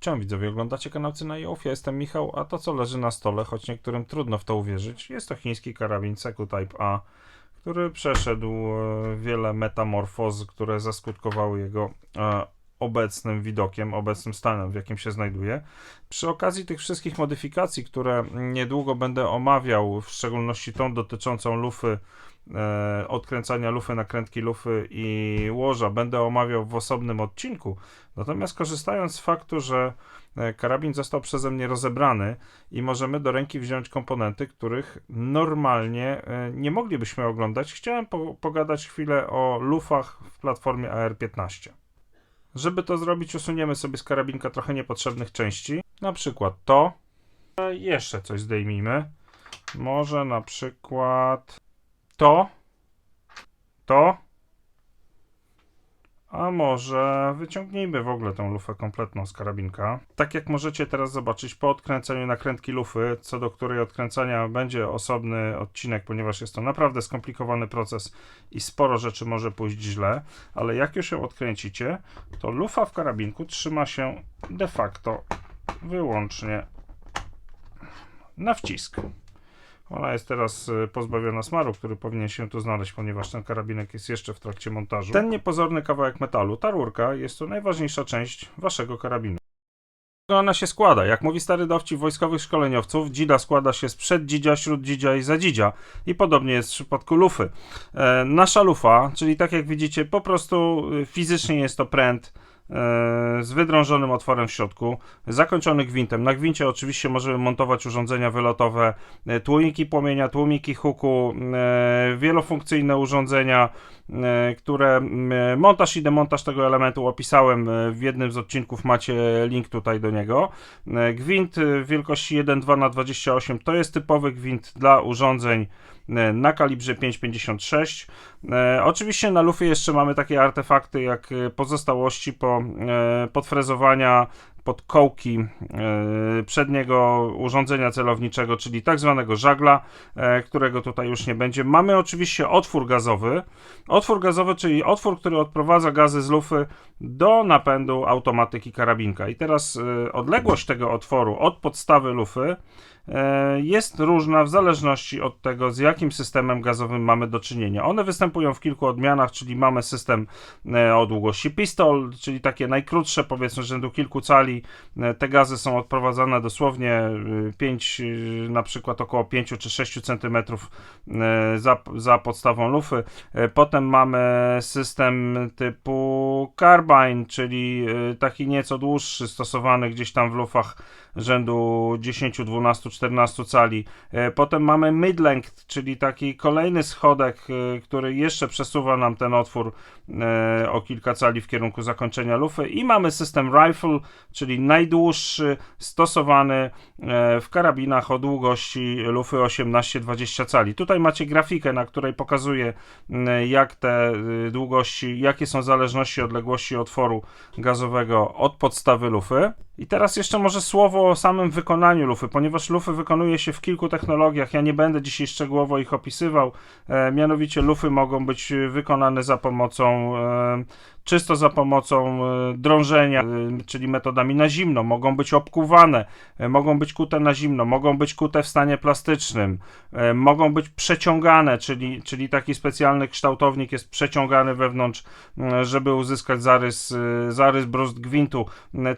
Cześć widzowie, oglądacie kanał Cyna i. Ja jestem Michał, a to co leży na stole, choć niektórym trudno w to uwierzyć, jest to chiński karabin Seku Type A, który przeszedł e, wiele metamorfoz, które zaskutkowały jego e, obecnym widokiem, obecnym stanem, w jakim się znajduje. Przy okazji tych wszystkich modyfikacji, które niedługo będę omawiał, w szczególności tą dotyczącą lufy, e, odkręcania lufy, nakrętki lufy i łoża, będę omawiał w osobnym odcinku. Natomiast korzystając z faktu, że e, karabin został przeze mnie rozebrany i możemy do ręki wziąć komponenty, których normalnie e, nie moglibyśmy oglądać, chciałem po pogadać chwilę o lufach w platformie AR-15. Żeby to zrobić, usuniemy sobie z karabinka trochę niepotrzebnych części. Na przykład to. E, Jeszcze coś zdejmijmy. Może na przykład to. To. A może wyciągnijmy w ogóle tą lufę kompletną z karabinka. Tak jak możecie teraz zobaczyć, po odkręceniu nakrętki lufy, co do której odkręcania będzie osobny odcinek, ponieważ jest to naprawdę skomplikowany proces i sporo rzeczy może pójść źle, ale jak już ją odkręcicie, to lufa w karabinku trzyma się de facto wyłącznie na wcisk. Ona jest teraz y, pozbawiona smaru, który powinien się tu znaleźć, ponieważ ten karabinek jest jeszcze w trakcie montażu. Ten niepozorny kawałek metalu, ta rurka, jest to najważniejsza część waszego karabinu. Ona się składa. Jak mówi stary dowcip wojskowych szkoleniowców, dzida składa się z przed dzidzia, śród dzidzia i za dzidzia. I podobnie jest w przypadku lufy. E, nasza lufa, czyli tak jak widzicie, po prostu y, fizycznie jest to pręt z wydrążonym otworem w środku, zakończony gwintem. Na gwincie oczywiście możemy montować urządzenia wylotowe, e, tłumiki płomienia, tłumiki huku, e, wielofunkcyjne urządzenia, e, które montaż i demontaż tego elementu opisałem e, w jednym z odcinków, macie link tutaj do niego. E, Gwint e, wielkości 1,2 na 28 to jest typowy gwint dla urządzeń e, na kalibrze 5,56. E, oczywiście na lufie jeszcze mamy takie artefakty jak e, pozostałości po e, podfrezowania pod kołki e, przedniego urządzenia celowniczego, czyli tak zwanego żagla, e, którego tutaj już nie będzie. Mamy oczywiście otwór gazowy. Otwór gazowy, czyli otwór, który odprowadza gazy z lufy do napędu automatyki karabinka. I teraz e, odległość tego otworu od podstawy lufy e, jest różna w zależności od tego, z jakim systemem gazowym mamy do czynienia. One występują w kilku odmianach, czyli mamy system e, o długości pistol, czyli takie najkrótsze, powiedzmy rzędu kilku cali. E, Te gazy są odprowadzane dosłownie 5, na przykład około 5 czy 6 cm za, za podstawą lufy. E, Potem mamy system typu carbine, czyli e, taki nieco dłuższy, stosowany gdzieś tam w lufach rzędu 10, 12, 14 cali. E, Potem mamy mid-length, czyli taki kolejny schodek, e, który jeszcze przesuwa nam ten otwór e, o kilka cali w kierunku zakończenia lufy. I mamy system rifle, czyli najdłuższy, stosowany w karabinach o długości lufy 18-20 cali. Tutaj macie grafikę, na której pokazuje m, jak te długości, jakie są zależności odległości otworu gazowego od podstawy lufy. I teraz jeszcze może słowo o samym wykonaniu lufy, ponieważ lufy wykonuje się w kilku technologiach. Ja nie będę dzisiaj szczegółowo ich opisywał. E, mianowicie lufy mogą być wykonane za pomocą e, czysto za pomocą e, drążenia, e, czyli metodami na zimno, mogą być obkuwane, e, mogą być kute na zimno, mogą być kute w stanie plastycznym, mogą być przeciągane, czyli, czyli taki specjalny kształtownik jest przeciągany wewnątrz, żeby uzyskać zarys, zarys brust gwintu.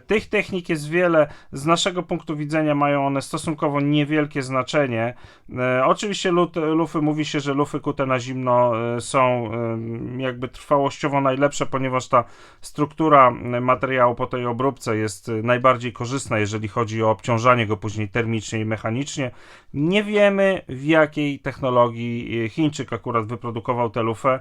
Tych technik jest wiele, z naszego punktu widzenia mają one stosunkowo niewielkie znaczenie. Oczywiście lufy, mówi się, że lufy kute na zimno są jakby trwałościowo najlepsze, ponieważ ta struktura materiału po tej obróbce jest e, najbardziej korzystna, jeżeli chodzi o obciążanie go później termicznie i mechanicznie. Nie wiemy w jakiej technologii e, Chińczyk akurat wyprodukował tę lufę.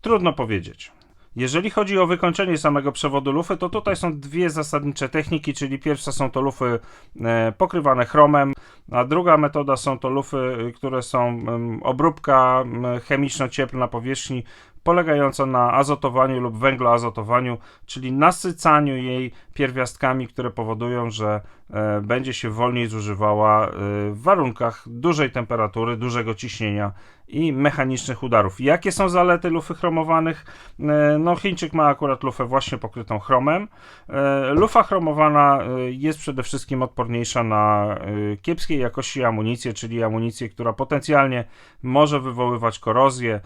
Trudno powiedzieć. Jeżeli chodzi o wykończenie samego przewodu lufy, to tutaj są dwie zasadnicze techniki, czyli pierwsza są to lufy e, pokrywane chromem, a druga metoda są to lufy, y, które są obróbka em, chemiczno-cieplna powierzchni polegająca na azotowaniu lub węgloazotowaniu, czyli nasycaniu jej pierwiastkami, które powodują, że e, będzie się wolniej zużywała e, w warunkach dużej temperatury, dużego ciśnienia i mechanicznych udarów. Jakie są zalety lufy chromowanych? E, no, Chińczyk ma akurat lufę właśnie pokrytą chromem. Lufa chromowana jest przede wszystkim odporniejsza na kiepskiej jakości amunicję, czyli amunicję, która potencjalnie może wywoływać korozję.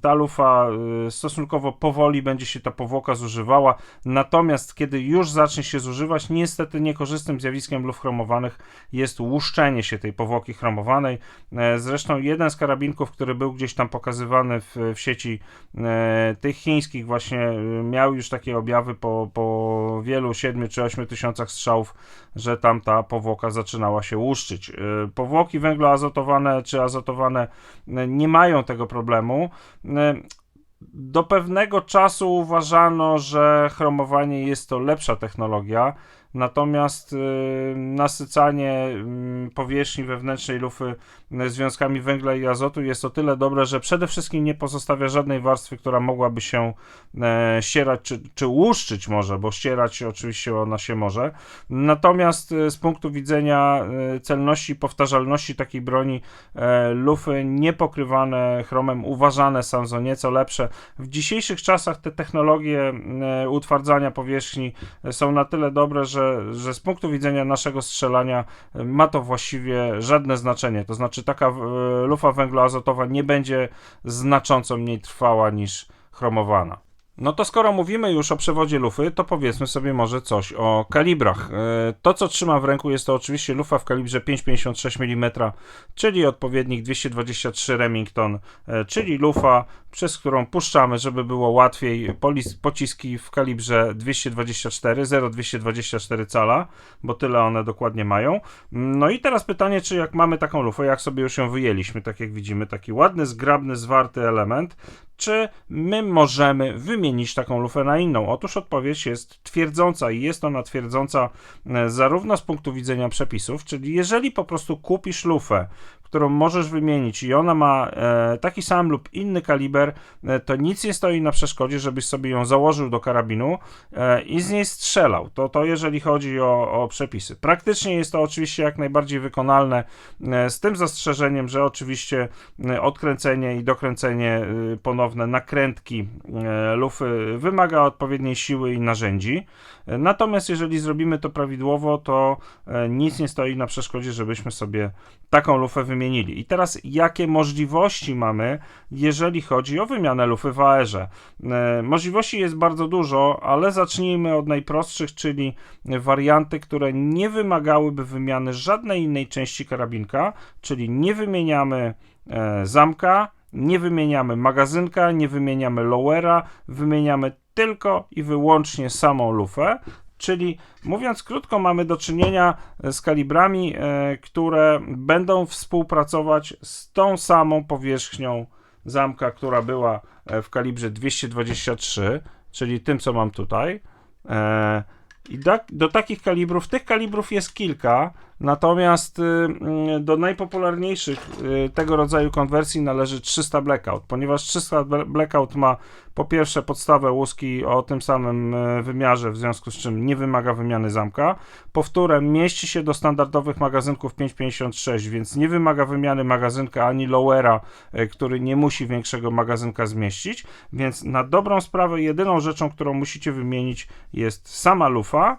Ta lufa stosunkowo powoli będzie się ta powłoka zużywała, natomiast kiedy już zacznie się zużywać, niestety niekorzystnym zjawiskiem luf chromowanych jest łuszczenie się tej powłoki chromowanej. Zresztą jeden z karabinków, który był gdzieś tam pokazywany w, w sieci e, tych chińskich, właśnie e, miał już takie objawy po, po wielu, 7 czy 8 tysiącach strzałów, że tam ta powłoka zaczynała się łuszczyć. E, powłoki węgloazotowane czy azotowane e, nie mają tego problemu. Do pewnego czasu uważano, że chromowanie jest to lepsza technologia. Natomiast y, nasycanie y, powierzchni wewnętrznej lufy y, związkami węgla i azotu jest o tyle dobre, że przede wszystkim nie pozostawia żadnej warstwy, która mogłaby się e, ścierać czy, czy łuszczyć może, bo ścierać oczywiście ona się może. Natomiast z punktu widzenia celności powtarzalności takiej broni e, lufy niepokrywane chromem uważane są za nieco lepsze. W dzisiejszych czasach te technologie e, utwardzania powierzchni są na tyle dobre, że że, że z punktu widzenia naszego strzelania e, ma to właściwie żadne znaczenie. To znaczy, taka e, lufa węgloazotowa nie będzie znacząco mniej trwała niż chromowana. No to skoro mówimy już o przewodzie lufy, to powiedzmy sobie może coś o kalibrach. E, to, co trzymam w ręku, jest to oczywiście lufa w kalibrze 5,56 mm, czyli odpowiednik 223 Remington, czyli lufa przez którą puszczamy, żeby było łatwiej, pociski w kalibrze 224, 0,224 cala, bo tyle one dokładnie mają. No i teraz pytanie, czy jak mamy taką lufę, jak sobie już ją wyjęliśmy, tak jak widzimy, taki ładny, zgrabny, zwarty element, czy my możemy wymienić taką lufę na inną? Otóż odpowiedź jest twierdząca i jest ona twierdząca e, zarówno z punktu widzenia przepisów, czyli jeżeli po prostu kupisz lufę, którą możesz wymienić i ona ma e, taki sam lub inny kaliber, e, to nic nie stoi na przeszkodzie, żebyś sobie ją założył do karabinu e, i z niej strzelał. To, to jeżeli chodzi o, o przepisy. Praktycznie jest to oczywiście jak najbardziej wykonalne, z tym zastrzeżeniem, że oczywiście odkręcenie i dokręcenie ponowne nakrętki lufy wymaga odpowiedniej siły i narzędzi. Natomiast jeżeli zrobimy to prawidłowo, to nic nie stoi na przeszkodzie, żebyśmy sobie taką lufę wymienili. I teraz jakie możliwości mamy, jeżeli chodzi o wymianę lufy w AR-ze? E, możliwości jest bardzo dużo, ale zacznijmy od najprostszych, czyli warianty, które nie wymagałyby wymiany żadnej innej części karabinka, czyli nie wymieniamy e, zamka, nie wymieniamy magazynka, nie wymieniamy lowera, wymieniamy tylko i wyłącznie samą lufę Czyli mówiąc krótko, mamy do czynienia z kalibrami, e, które będą współpracować z tą samą powierzchnią zamka, która była e, w kalibrze 223, czyli tym, co mam tutaj. E, I do, do takich kalibrów, tych kalibrów jest kilka, Natomiast y, mm, do najpopularniejszych y, tego rodzaju konwersji należy 300 Blackout, ponieważ 300 Blackout ma po pierwsze podstawę łuski o tym samym y, wymiarze, w związku z czym nie wymaga wymiany zamka. Powtórę, mieści się do standardowych magazynków 5,56, więc nie wymaga wymiany magazynka ani lowera, który nie musi większego magazynka zmieścić. Więc na dobrą sprawę, jedyną rzeczą, którą musicie wymienić jest sama lufa.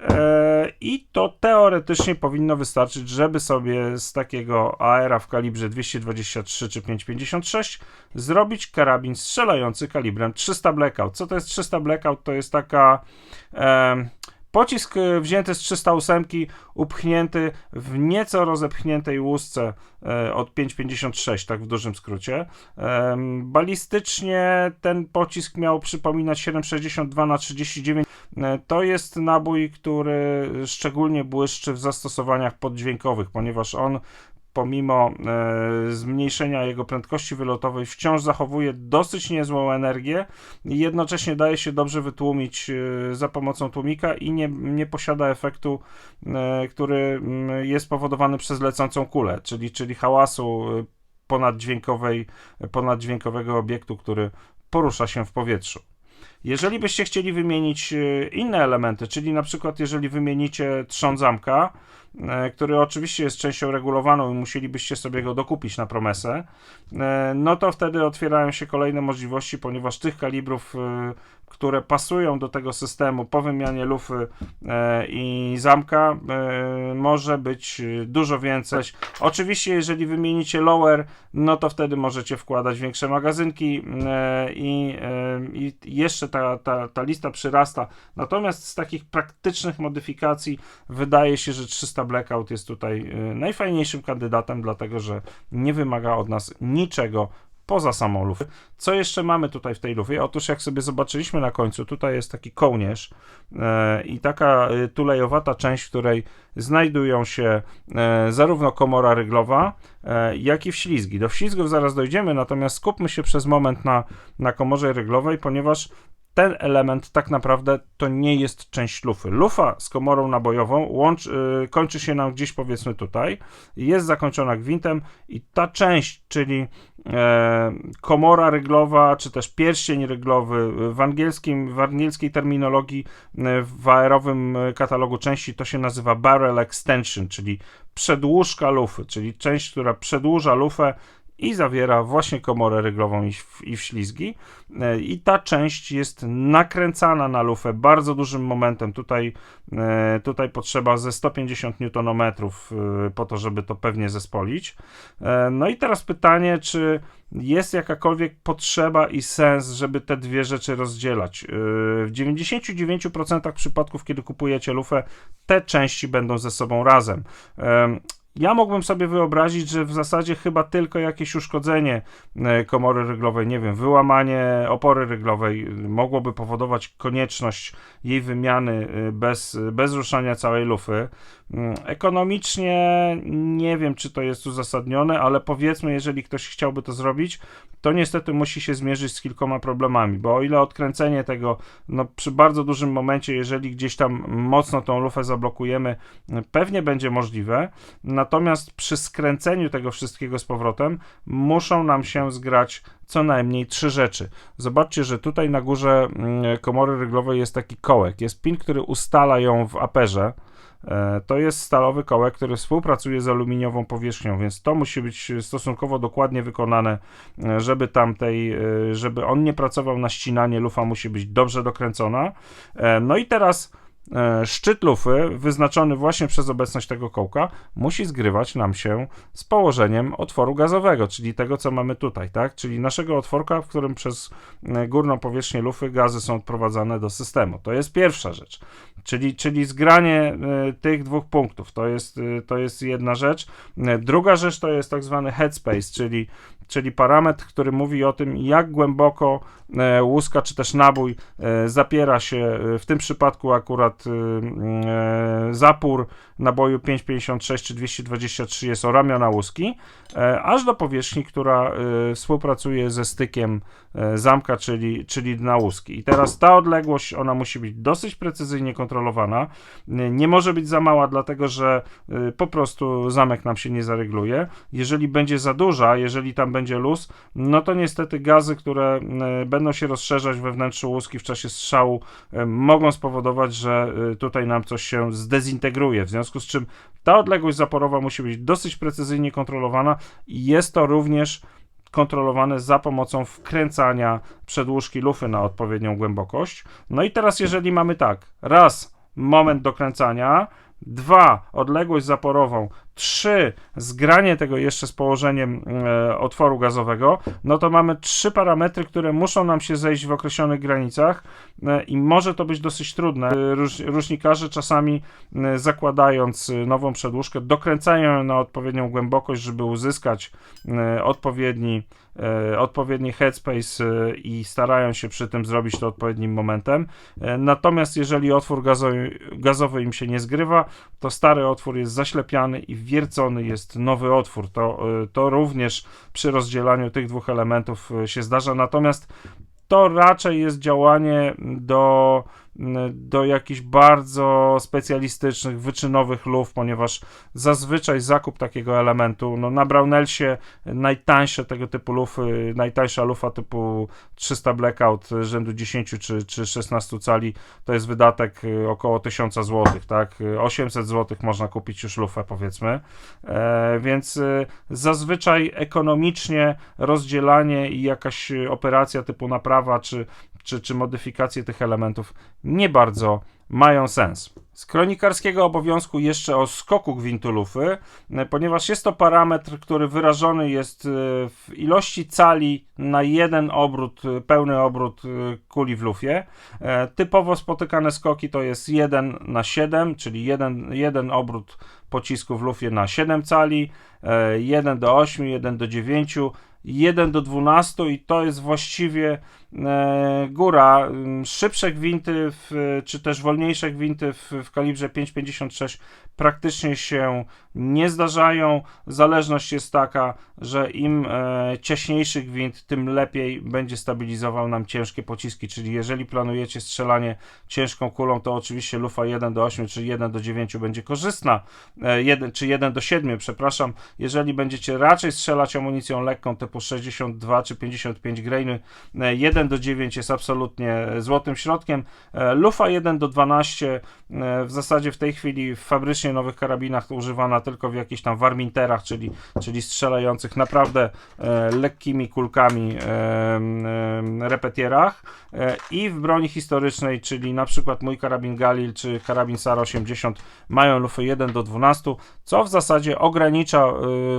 E, I to teoretycznie powinno wystarczyć, żeby sobie z takiego AR w kalibrze 223 czy 556 zrobić karabin strzelający kalibrem 300 Blackout. Co to jest 300 Blackout? To jest taka. E, Pocisk e, wzięty z 308, upchnięty w nieco rozepchniętej łusce e, od 5,56, tak w dużym skrócie. Balistycznie ten pocisk miał przypominać 7,62 na 39. E, to jest nabój, który szczególnie błyszczy w zastosowaniach poddźwiękowych, ponieważ on pomimo e, zmniejszenia jego prędkości wylotowej, wciąż zachowuje dosyć niezłą energię i jednocześnie daje się dobrze wytłumić e, za pomocą tłumika i nie, nie posiada efektu, e, który jest powodowany przez lecącą kulę, czyli, czyli hałasu ponaddźwiękowej, ponaddźwiękowego obiektu, który porusza się w powietrzu. Jeżeli byście chcieli wymienić e, inne elementy, czyli na przykład jeżeli wymienicie trzon zamka, e, który oczywiście jest częścią regulowaną i musielibyście sobie go dokupić na promesę, e, no to wtedy otwierają się kolejne możliwości, ponieważ tych kalibrów które pasują do tego systemu po wymianie lufy e, i zamka e, może być dużo więcej. Oczywiście, jeżeli wymienicie lower, no to wtedy możecie wkładać większe magazynki e, i, i jeszcze ta, ta, ta lista przyrasta. Natomiast z takich praktycznych modyfikacji wydaje się, że 300 Blackout jest tutaj najfajniejszym kandydatem, dlatego że nie wymaga od nas niczego poza samą. Co jeszcze mamy tutaj w tej lufie? Otóż jak sobie zobaczyliśmy na końcu, tutaj jest taki kołnierz e, i taka e, tulejowata część, w której znajdują się zarówno komora ryglowa, jak i wślizgi. Do wślizgów zaraz dojdziemy, natomiast skupmy się przez moment na, na komorze ryglowej, ponieważ ten element tak naprawdę to nie jest część lufy. Lufa z komorą nabojową łącz, yy, kończy się nam gdzieś powiedzmy tutaj, jest zakończona gwintem i ta część, czyli e, komora ryglowa, czy też pierścień ryglowy w angielskim, w angielskiej terminologii e, w aerowym katalogu części to się nazywa barrel extension, czyli przedłużka lufy, czyli część, która przedłuża lufę i zawiera właśnie komorę ryglową i, i wślizgi. E, I ta część jest nakręcana na lufę bardzo dużym momentem. Tutaj, e, tutaj potrzeba ze 150 Nm e, po to, żeby to pewnie zespolić. No i teraz pytanie, czy jest jakakolwiek potrzeba i sens, żeby te dwie rzeczy rozdzielać. W 99% przypadków, kiedy kupujecie lufę, te części będą ze sobą razem. Ja mógłbym sobie wyobrazić, że w zasadzie chyba tylko jakieś uszkodzenie e, komory ryglowej, nie wiem, wyłamanie opory ryglowej mogłoby powodować konieczność jej wymiany e, bez, bez ruszania całej lufy. Mm, ekonomicznie nie wiem, czy to jest uzasadnione, ale powiedzmy, jeżeli ktoś chciałby to zrobić, to niestety musi się zmierzyć z kilkoma problemami, bo o ile odkręcenie tego no, przy bardzo dużym momencie, jeżeli gdzieś tam mocno tą lufę zablokujemy, pewnie będzie możliwe, natomiast przy skręceniu tego wszystkiego z powrotem muszą nam się zgrać co najmniej trzy rzeczy. Zobaczcie, że tutaj na górze mm, komory ryglowej jest taki kołek, jest pin, który ustala ją w aperze, to jest stalowy kołek, który współpracuje z aluminiową powierzchnią, więc to musi być stosunkowo dokładnie wykonane, e, żeby tamtej, e, żeby on nie pracował na ścinanie, lufa musi być dobrze dokręcona. No i teraz E, szczyt lufy, wyznaczony właśnie przez obecność tego kołka, musi zgrywać nam się z położeniem otworu gazowego, czyli tego, co mamy tutaj, tak? Czyli naszego otworka, w którym przez e, górną powierzchnię lufy gazy są odprowadzane do systemu. To jest pierwsza rzecz. Czyli, czyli zgranie e, tych dwóch punktów. To jest, to jest jedna rzecz. Druga rzecz to jest tak zwany headspace, czyli, czyli parametr, który mówi o tym, jak głęboko łuska czy też nabój zapiera się, w tym przypadku akurat zapór naboju 5,56 czy 223 jest o ramiona łuski, e, aż do powierzchni, która y, współpracuje ze stykiem e, zamka, czyli, czyli dna łuski. I teraz ta odległość, ona musi być dosyć precyzyjnie kontrolowana. Nie może być za mała, dlatego że po prostu zamek nam się nie zaregluje. Jeżeli będzie za duża, jeżeli tam będzie luz, no to niestety gazy, które będą się rozszerzać we wnętrzu łuski w czasie strzału, mogą spowodować, że tutaj nam coś się zdezintegruje, w związku z czym ta odległość zaporowa musi być dosyć precyzyjnie kontrolowana i jest to również kontrolowane za pomocą wkręcania przedłużki lufy na odpowiednią głębokość. No i teraz jeżeli mamy tak, raz moment dokręcania, dwa odległość zaporową 3 zgranie tego jeszcze z położeniem e, otworu gazowego, no to mamy trzy parametry, które muszą nam się zejść w określonych granicach e, i może to być dosyć trudne. E, róż, różnikarze czasami zakładając nową przedłużkę dokręcają ją na odpowiednią głębokość, żeby uzyskać odpowiedni odpowiedni headspace i starają się przy tym zrobić to odpowiednim momentem. Natomiast jeżeli otwór gazowy, gazowy im się nie zgrywa, to stary otwór jest zaślepiany i wiercony jest nowy otwór. To, y, to również przy rozdzielaniu tych dwóch elementów y, się zdarza. Natomiast to raczej jest działanie do do jakichś bardzo specjalistycznych, wyczynowych luf, ponieważ zazwyczaj zakup takiego elementu, no na Brownellsie najtańsze tego typu lufy, najtańsza lufa typu 300 Blackout rzędu 10 czy, czy 16 cali to jest wydatek około 1000 zł, tak? 800 zł można kupić już lufę powiedzmy, e, więc zazwyczaj ekonomicznie rozdzielanie i jakaś operacja typu naprawa czy, czy, czy modyfikacje tych elementów nie bardzo mają sens. Z kronikarskiego obowiązku jeszcze o skoku gwintu lufy, ponieważ jest to parametr, który wyrażony jest e, w ilości cali na jeden obrót, e, pełny obrót e, kuli w lufie. Typowo spotykane skoki to jest 1 na 7, czyli jeden, jeden obrót pocisku w lufie na 7 cali, 1 do 8, 1 do 9, 1 do 12 i to jest właściwie e, góra. Szybsze gwinty, w, czy też wolniejsze gwinty w, w kalibrze 5,56 praktycznie się nie zdarzają. Zależność jest taka, że im e, ciaśniejszy gwint, tym lepiej będzie stabilizował nam ciężkie pociski, czyli jeżeli planujecie strzelanie ciężką kulą, to oczywiście lufa 1 do 8 czy 1 do 9 będzie korzystna, e, 1, czy 1 do 7, przepraszam. Jeżeli będziecie raczej strzelać amunicją lekką typu 62 czy 55 grainy, 1 do 9 jest absolutnie złotym środkiem. E, lufa 1 do 12 e, w zasadzie w tej chwili w fabrycznie nowych karabinach używana tylko w jakichś tam warminterach, czyli, czyli strzelających naprawdę e, lekkimi kulkami repetierach i w broni historycznej, czyli na przykład mój karabin Galil czy karabin SAR 80 mają lufy 1 do 12, co w zasadzie ogranicza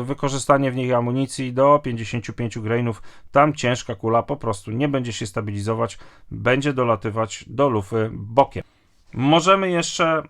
wykorzystanie w nich amunicji do 55 grainów. Tam ciężka kula po prostu nie będzie się stabilizować, będzie dolatywać do lufy bokiem. Możemy jeszcze e,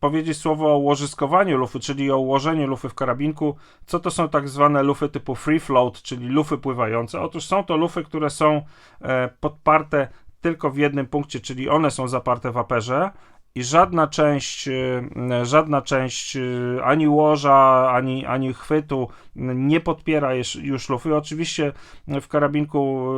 powiedzieć słowo o łożyskowaniu lufy, czyli o ułożeniu lufy w karabinku. Co to są tak zwane lufy typu free float, czyli lufy pływające? Otóż są to lufy, które są e, podparte tylko w jednym punkcie, czyli one są zaparte w aperze, i żadna część, y, żadna część ani łoża, ani, ani chwytu nie podpiera już lufy. Oczywiście w karabinku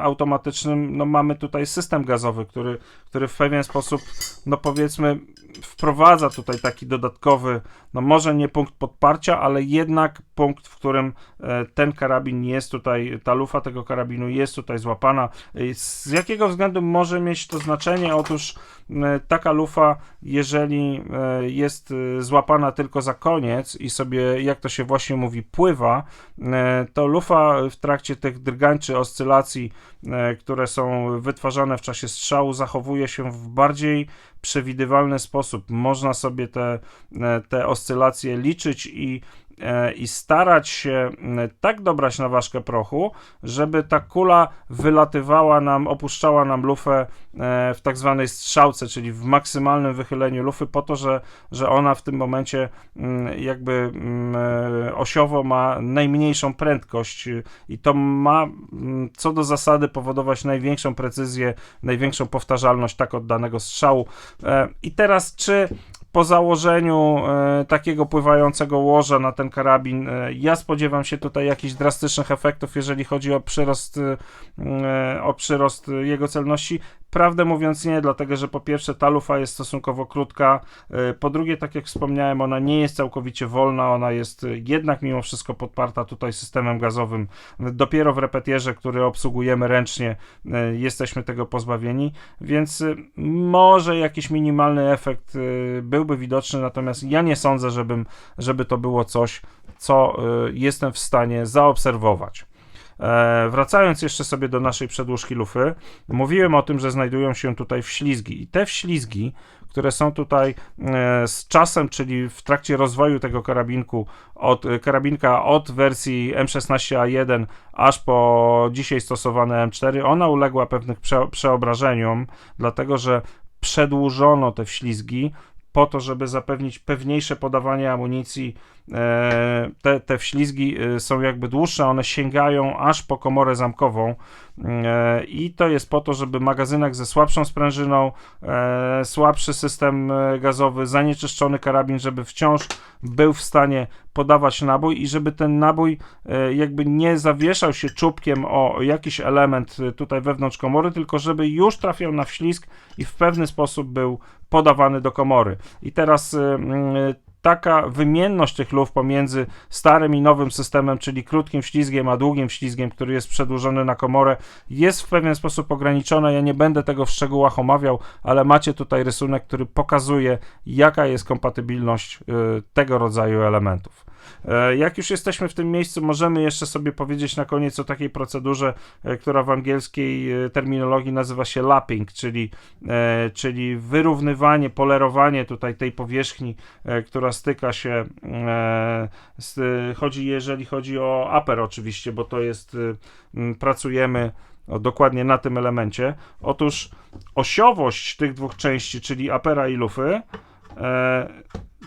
automatycznym no, mamy tutaj system gazowy, który, który w pewien sposób, no powiedzmy, wprowadza tutaj taki dodatkowy, no może nie punkt podparcia, ale jednak punkt, w którym e, ten karabin jest tutaj, ta lufa tego karabinu jest tutaj złapana. Z jakiego względu może mieć to znaczenie? Otóż e, taka lufa, jeżeli e, jest złapana tylko za koniec i sobie, jak to się właśnie mówi, pływa, to lufa w trakcie tych drgań czy oscylacji, które są wytwarzane w czasie strzału, zachowuje się w bardziej przewidywalny sposób. Można sobie te, te oscylacje liczyć i E, i starać się tak dobrać na ważkę prochu, żeby ta kula wylatywała nam, opuszczała nam lufę e, w tak zwanej strzałce, czyli w maksymalnym wychyleniu lufy, po to, że, że ona w tym momencie jakby e, osiowo ma najmniejszą prędkość i to ma co do zasady powodować największą precyzję, największą powtarzalność tak oddanego strzału. I teraz, czy po założeniu e, takiego pływającego łoża na ten karabin, e, ja spodziewam się tutaj jakichś drastycznych efektów, jeżeli chodzi o przyrost, e, o przyrost jego celności. Prawdę mówiąc nie, dlatego że po pierwsze ta lufa jest stosunkowo krótka, y, po drugie, tak jak wspomniałem, ona nie jest całkowicie wolna, ona jest jednak mimo wszystko podparta tutaj systemem gazowym. Dopiero w repetierze, który obsługujemy ręcznie, y, jesteśmy tego pozbawieni, więc y, może jakiś minimalny efekt byłby widoczny, natomiast ja nie sądzę, żebym, żeby to było coś, co jestem w stanie zaobserwować. E, wracając jeszcze sobie do naszej przedłużki lufy, mówiłem o tym, że znajdują się tutaj wślizgi. I te wślizgi, które są tutaj e, z czasem, czyli w trakcie rozwoju tego karabinku, od karabinka od wersji M16A1 aż po dzisiaj stosowane M4, ona uległa pewnych prze, przeobrażeniom, dlatego że przedłużono te wślizgi po to, żeby zapewnić pewniejsze podawanie amunicji. E, te, te wślizgi e, są jakby dłuższe, one sięgają aż po komorę zamkową, E, I to jest po to, żeby magazynek ze słabszą sprężyną, słabszy system gazowy, zanieczyszczony karabin, żeby wciąż był w stanie podawać nabój i żeby ten nabój jakby nie zawieszał się czubkiem o jakiś element tutaj wewnątrz komory, tylko żeby już trafiał na wślizg i w pewny sposób był podawany do komory. I teraz e, mm, taka wymienność tych luf pomiędzy starym i nowym systemem, czyli krótkim ślizgiem a długim ślizgiem, który jest przedłużony na komorę, jest w pewien sposób ograniczona. Ja nie będę tego w szczegółach omawiał, ale macie tutaj rysunek, który pokazuje, jaka jest kompatybilność y, tego rodzaju elementów. E, Jak już jesteśmy w tym miejscu, możemy jeszcze sobie powiedzieć na koniec o takiej procedurze, e, która w angielskiej e, terminologii nazywa się lapping, czyli, czyli wyrównywanie, polerowanie tutaj tej powierzchni, e, która styka się, e, z, chodzi, jeżeli chodzi o upper oczywiście, bo to jest, y, pracujemy dokładnie na tym elemencie. Otóż osiowość tych dwóch części, czyli apera i lufy, e,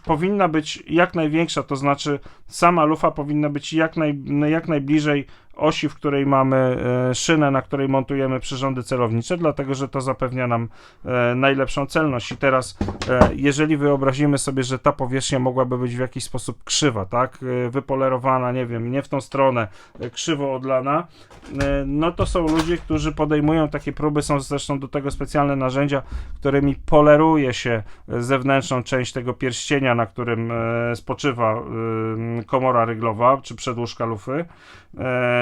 powinna być jak największa, to znaczy sama lufa powinna być jak, naj, jak najbliżej osi, w której mamy e, szynę, na której montujemy przyrządy celownicze, dlatego że to zapewnia nam e, najlepszą celność. I teraz, e, jeżeli wyobrazimy sobie, że ta powierzchnia mogłaby być w jakiś sposób krzywa, tak, wypolerowana, nie wiem, nie w tą stronę, krzywo odlana, no to są ludzie, którzy podejmują takie próby, są zresztą do tego specjalne narzędzia, którymi poleruje się zewnętrzną część tego pierścienia, na którym spoczywa komora ryglowa, czy przedłużka lufy,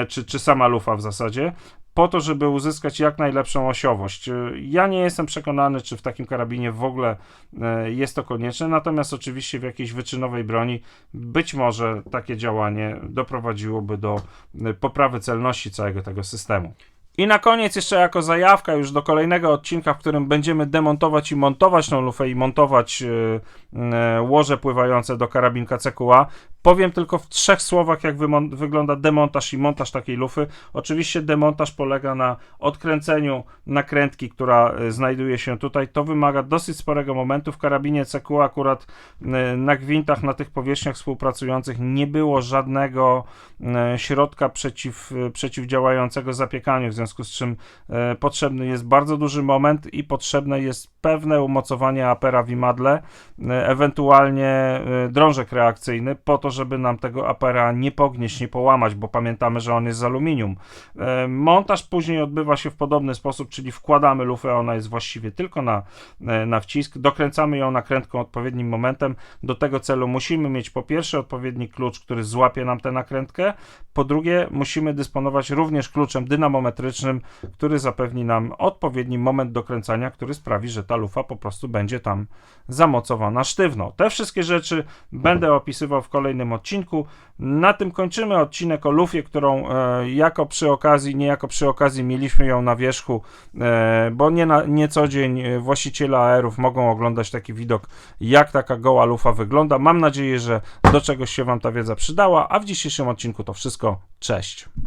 czy, czy sama lufa w zasadzie, po to, żeby uzyskać jak najlepszą osiowość. E, Ja nie jestem przekonany, czy w takim karabinie w ogóle e, jest to konieczne, natomiast oczywiście w jakiejś wyczynowej broni być może takie działanie doprowadziłoby do e, poprawy celności całego tego systemu. I na koniec jeszcze jako zajawka już do kolejnego odcinka, w którym będziemy demontować i montować tą lufę i montować e, e, łoże pływające do karabinka CQA. Powiem tylko w trzech słowach, jak wygląda demontaż i montaż takiej lufy. Oczywiście demontaż polega na odkręceniu nakrętki, która e, znajduje się tutaj. To wymaga dosyć sporego momentu. W karabinie CQA akurat e, na gwintach, na tych powierzchniach współpracujących nie było żadnego e, środka przeciw, przeciwdziałającego zapiekaniu, w związku z czym potrzebny jest bardzo duży moment i potrzebne jest pewne umocowanie apera w imadle, e, ewentualnie drążek reakcyjny, po to, żeby nam tego apera nie pognieść, nie połamać, bo pamiętamy, że on jest z aluminium. E, Montaż później odbywa się w podobny sposób, czyli wkładamy lufę, ona jest właściwie tylko na, e, na wcisk, dokręcamy ją nakrętką odpowiednim momentem. Do tego celu musimy mieć po pierwsze odpowiedni klucz, który złapie nam tę nakrętkę, po drugie musimy dysponować również kluczem dynamometrycznym, który zapewni nam odpowiedni moment dokręcania, który sprawi, że ta lufa po prostu będzie tam zamocowana sztywno. Te wszystkie rzeczy będę opisywał w kolejnym odcinku. Na tym kończymy odcinek o lufie, którą e, jako przy okazji, nie jako przy okazji mieliśmy ją na wierzchu, e, bo nie, na, nie co dzień e, właściciele AR-ów mogą oglądać taki widok, jak taka goła lufa wygląda. Mam nadzieję, że do czegoś się Wam ta wiedza przydała, a w dzisiejszym odcinku to wszystko. Cześć!